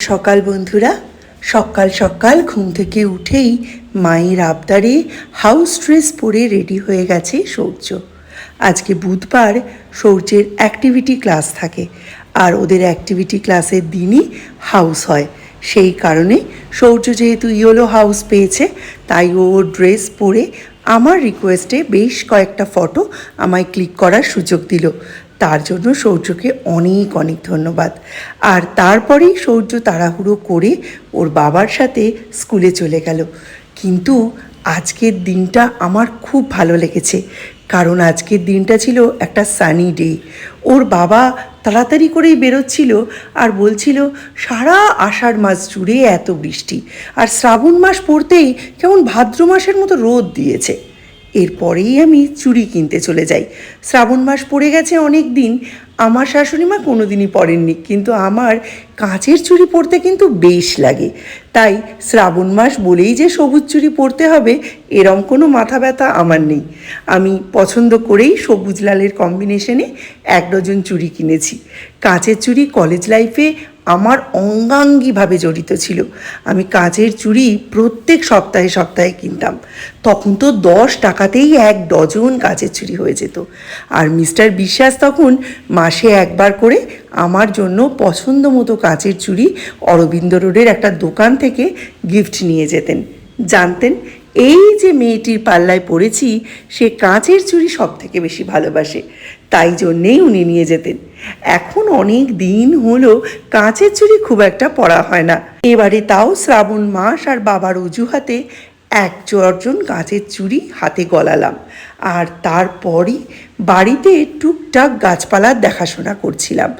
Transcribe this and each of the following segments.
সকাল বন্ধুরা, সকাল সকাল ঘুম থেকে উঠেই মায়ের আবদারে হাউস ড্রেস পরে রেডি হয়ে গেছে সৌর্য। আজকে বুধবার সৌর্যের অ্যাক্টিভিটি ক্লাস থাকে। আর ওদের অ্যাক্টিভিটি ক্লাসের দিনই হাউস হয়। সেই কারণে সৌর্য যেহেতু ইয়োলো হাউস পেয়েছে, তাই ও ড্রেস পরে আমার রিকোয়েস্টে বেশ কয়েকটা ফটো আমায় ক্লিক করার সুযোগ দিল। তার জন্য সৌর্যকে অনেক অনেক ধন্যবাদ। আর তারপরেই সৌর্য তাড়াহুড়ো করে ওর বাবার সাথে স্কুলে চলে গেল। কিন্তু আজকের দিনটা আমার খুব ভালো লেগেছে। কারণ আজকের দিনটা ছিল একটা সানি ডে ওর বাবা তাড়াতাড়ি করেই বেরোচ্ছিল আর বলছিল, সারা আষাঢ় মাস জুড়ে এত বৃষ্টি। আর শ্রাবণ মাস পড়তেই কেমন ভাদ্র মাসের মতো রোদ দিয়েছে। এরপরেই আমি চুড়ি কিনতে চলে যাই। শ্রাবণ মাস পড়ে গেছে অনেক দিন আমার শাশুড়ি মা কোনো দিনই পরেননি কিন্তু আমার কাঁচের চুড়ি পরতে কিন্তু বেশ লাগে। তাই শ্রাবণ মাস বলেই যে সবুজ চুড়ি পরতে হবে, এরম কোনো মাথা ব্যথা আমার নেই। আমি পছন্দ করেই সবুজ লালের কম্বিনেশনে এক ডজন চুড়ি কিনেছি। কাঁচের চুড়ি কলেজ লাইফে আমার অঙ্গাঙ্গিভাবে জড়িত ছিল। আমি কাঁচের চুড়ি প্রত্যেক সপ্তাহে সপ্তাহে কিনতাম। তখন তো দশ টাকাতেই এক ডজন কাঁচের চুড়ি হয়ে যেত। আর মিস্টার বিশ্বাস তখন মাসে একবার করে আমার জন্য পছন্দ মতো কাঁচের চুড়ি অরবিন্দ রোডের একটা দোকান থেকে গিফট নিয়ে যেতেন। জানতেন, এই যে মেয়েটির পাল্লায় পড়েছি, সে কাঁচের চুড়ি সব থেকে বেশি ভালোবাসে। তাই জন্যেই উনি নিয়ে যেতেন। এখন অনেক দিন হলো কাঁচের চুড়ি খুব একটা পরা হয় না। এবারে তাও শ্রাবণ মাস আর বাবার অজুহাতে এক চর্জন কাঁচের চুড়ি হাতে গলালাম। আর তারপরই বাড়িতে টুকটাক গাছপালার দেখাশোনা করছিলাম।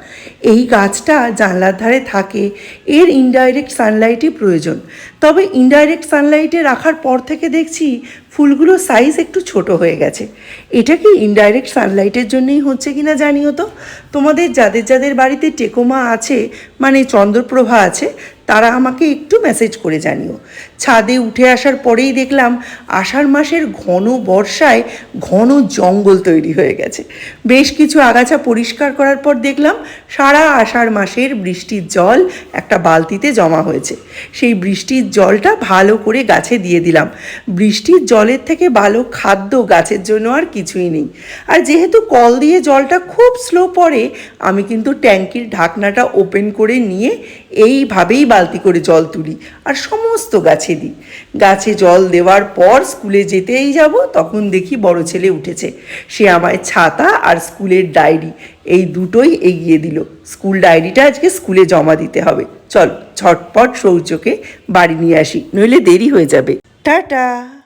এই গাছটা জানলার ধারে থাকে, এর ইনডাইরেক্ট সানলাইটই প্রয়োজন। তবে ইনডাইরেক্ট সানলাইটে রাখার পর থেকে দেখছি ফুলগুলো সাইজ একটু ছোট হয়ে গেছে। এটা কি ইনডাইরেক্ট সানলাইটের জন্যই হচ্ছে কিনা জানিও তো? তোমাদের যাদের যাদের বাড়িতে টেকোমা আছে মানে চন্দ্রপ্রভা আছে, তারা আমাকে একটু মেসেজ করে জানিও। ছাদে উঠে আসার পরেই দেখলাম আষাঢ় মাসের ঘন বর্ষায় ঘন জঙ্গল তৈরি হয়ে গেছে। বেশ কিছু আগাছা পরিষ্কার করার পর দেখলাম সারা আষাঢ় মাসের বৃষ্টির জল একটা বালতিতে জমা হয়েছে। সেই বৃষ্টির জলটা ভালো করে গাছে দিয়ে দিলাম। বৃষ্টির জলের থেকে ভালো খাদ্য গাছের জন্য আর কিছুই নেই। আর যেহেতু কল দিয়ে জলটা খুব স্লো পড়ে, আমি কিন্তু ট্যাঙ্কির ঢাকনাটা ওপেন করে নিয়ে এইভাবেই বালতি করে জল তুলি আর সমস্ত গাছে দিই। গাছে জল দেওয়ার পর স্কুলে যেতেই যাব, তখন দেখি বড় ছেলে উঠেছে। সে আমায় ছাতা আর স্কুলের ডায়েরি। এই দুটোই এগিয়ে দিল। স্কুল ডায়েরিটা আজকে স্কুলে জমা দিতে হবে। চল ছটপট সৌর্যকে বাড়ি নিয়ে আসি, নইলে দেরি হয়ে যাবে। টাটা!